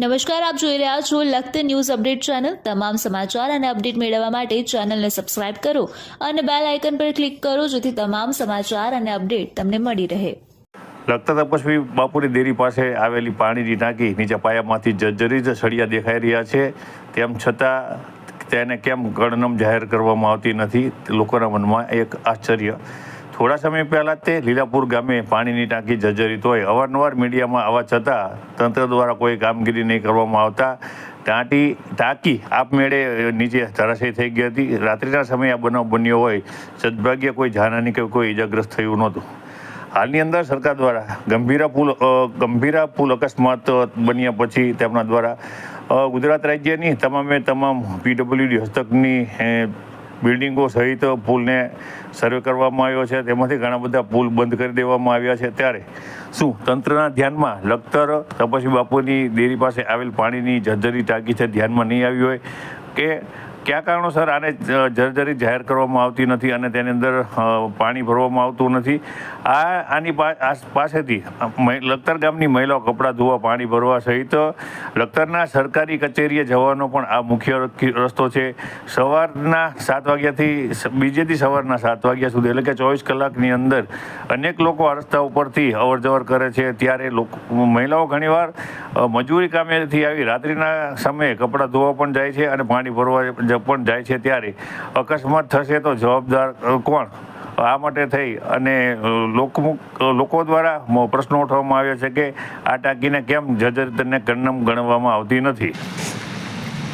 નમસ્કાર, આપ જોઈ રહ્યા છો લખત ન્યૂઝ અપડેટ ચેનલ. તમામ સમાચાર અને અપડેટ મેળવવા માટે ચેનલને સબસ્ક્રાઇબ કરો અને બેલ આઇકન પર ક્લિક કરો જેથી તમામ સમાચાર અને અપડેટ તમને મળી રહે. લગતા તપસ્વી બાપુની દેરી પાસે આવેલી પાણીની ટાંકી નીચે પાયામાંથી જર્જરિત સળિયા દેખાઈ રહ્યા છે. તેમ છતાં તેને કેમ ગણનમ જાહેર કરવામાં આવતી નથી લોકોના મનમાં એક આશ્ચર્ય થોડા સમય પહેલાં તે લીલાપુર ગામે પાણીની ટાંકી જર્જરિત હોય. અવારનવાર મીડિયામાં આવવા છતાં તંત્ર દ્વારા કોઈ કામગીરી નહીં કરવામાં આવતા ટાંટી, ટાંકી આપમેળે નીચે ધરાશય થઈ ગઈ હતી. રાત્રિના સમયે આ બનાવ બન્યો હોય. સદભાગ્ય કોઈ જાનહાની કે કોઈ ઇજાગ્રસ્ત થયું નહોતું. હાલની અંદર સરકાર દ્વારા ગંભીરા પુલ ગંભીરા પુલ અકસ્માત બન્યા પછી તેમના દ્વારા ગુજરાત રાજ્યની તમામે તમામ પીડબ્લ્યુડી હસ્તકની બિલ્ડિંગો સહિત પુલને સર્વે કરવામાં આવ્યો છે. તેમાંથી ઘણા બધા પુલ બંધ કરી દેવામાં આવ્યા છે. ત્યારે શું તંત્રના ધ્યાનમાં લખતર તપસ્વી બાપુની દેરી પાસે આવેલ પાણીની જર્જરી ટાંકી છે? ધ્યાનમાં નહીં આવી હોય કે કયા કારણોસર આને જર્જરી જાહેર કરવામાં આવતી નથી અને તેની અંદર પાણી ભરવામાં આવતું નથી. આ, આની પાસેથી લખતર ગામની મહિલાઓ કપડાં ધોવા, પાણી ભરવા સહિત, લખતરના સરકારી કચેરીએ જવાનો પણ આ મુખ્ય રસ્તો છે. સવારના સાત વાગ્યાથી બીજેથી સવારના સાત વાગ્યા સુધી, એટલે કે ચોવીસ કલાકની અંદર, અનેક લોકો આ રસ્તા ઉપરથી અવરજવર કરે છે. ત્યારે લોકો, મહિલાઓ ઘણીવાર મજૂરી કામેથી આવી રાત્રિના સમયે કપડાં ધોવા પણ જાય છે અને પાણી ભરવા પણ જાય છે ત્યારે. અકસ્માત થશે તો જવાબદાર કોણ? આ માટે થઈ અને લોકો દ્વારા પ્રશ્નો ઉઠાવવામાં આવ્યો છે કે આ ટાંકીને કેમ જજરતને ગણનમ ગણવામાં આવતી નથી.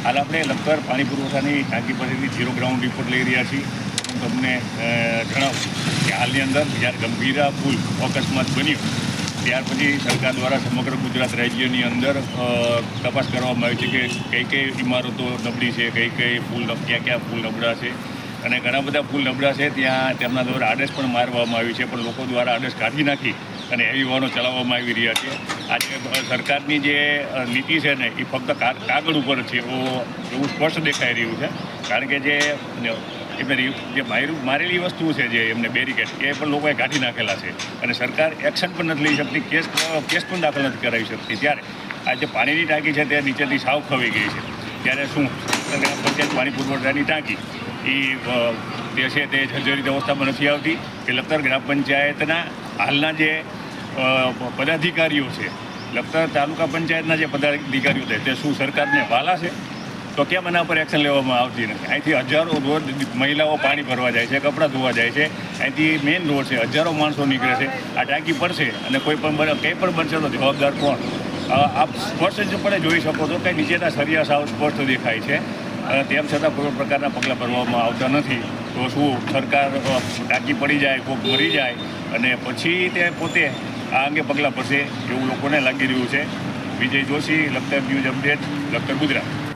હાલ આપણે લખતર પાણી પુરવઠાની ટાંકી પાસેથી ઝીરો ગ્રાઉન્ડ રિપોર્ટ લઈ રહ્યા છીએ. હું તમને જણાવું કે હાલની અંદર જ્યારે ગંભીરા પુલ અકસ્માત બન્યો ત્યાર પછી સરકાર દ્વારા સમગ્ર ગુજરાત રાજ્યની અંદર તપાસ કરવામાં આવી છે કે કઈ કઈ ઇમારતો નબળી છે, કઈ કઈ નબ- ક્યાં ક્યાં પુલ નબળા છે અને ઘણા બધા પુલ નબળા છે, ત્યાં તેમના દ્વારા આદેશ પણ મારવામાં આવી છે, પણ લોકો દ્વારા આદેશ કાઢી નાખી અને એવી વાહનો ચલાવવામાં આવી રહ્યા છે. આજે સરકારની જે નીતિ છે ને, એ ફક્ત કાગળ ઉપર છે, એવો, એવું સ્પષ્ટ દેખાઈ રહ્યું છે. કારણ કે જે એમને જે માર્યું મારેલી વસ્તુ છે જે એમને બેરિકેડ, એ પણ લોકોએ કાઢી નાખેલા છે. અને સરકાર એક્શન પણ નથી લઈ શકતી, કેસ કેસ પણ દાખલ નથી કરાવી શકતી. ત્યારે આ જે પાણીની ટાંકી છે તે નીચેથી સાવ ખવાઈ ગઈ છે. ત્યારે શું? ગ્રામ પંચાયત પાણી પુરવઠાની ટાંકી, એ જે છે તે જર્જરિત અવસ્થામાં નથી આવતી. કે લખતર ગ્રામ પંચાયતના હાલના જે પદાધિકારીઓ છે, લખતર તાલુકા પંચાયતના જે પદાધિકારીઓ છે, તે શું સરકારને વાલા છે? તો કેમ એના પર એક્શન લેવામાં આવતી નથી? અહીંથી હજારો રોજ મહિલાઓ પાણી ભરવા જાય છે, કપડાં ધોવા જાય છે. અહીંથી મેઇન રોડ છે, હજારો માણસો નીકળે છે. આ ટાંકી પડશે અને કોઈ પણ કંઈ પણ બનશે તો જવાબદાર કોણ? આપ સ્પષ્ટ પણ જોઈ શકો છો કે નીચેના સરિયા સાવ સ્પષ્ટ દેખાય છે. તેમ છતાં કોઈ પ્રકારના પગલાં ભરવામાં આવતા નથી. તો શું, સરકાર ટાંકી પડી જાય, કોક મરી જાય, અને પછી તે પોતે આ અંગે પગલાં ભરશે એવું લોકોને લાગી રહ્યું છે. Vijay Joshi, Lakhtar news update, Lakhtar Gujarat.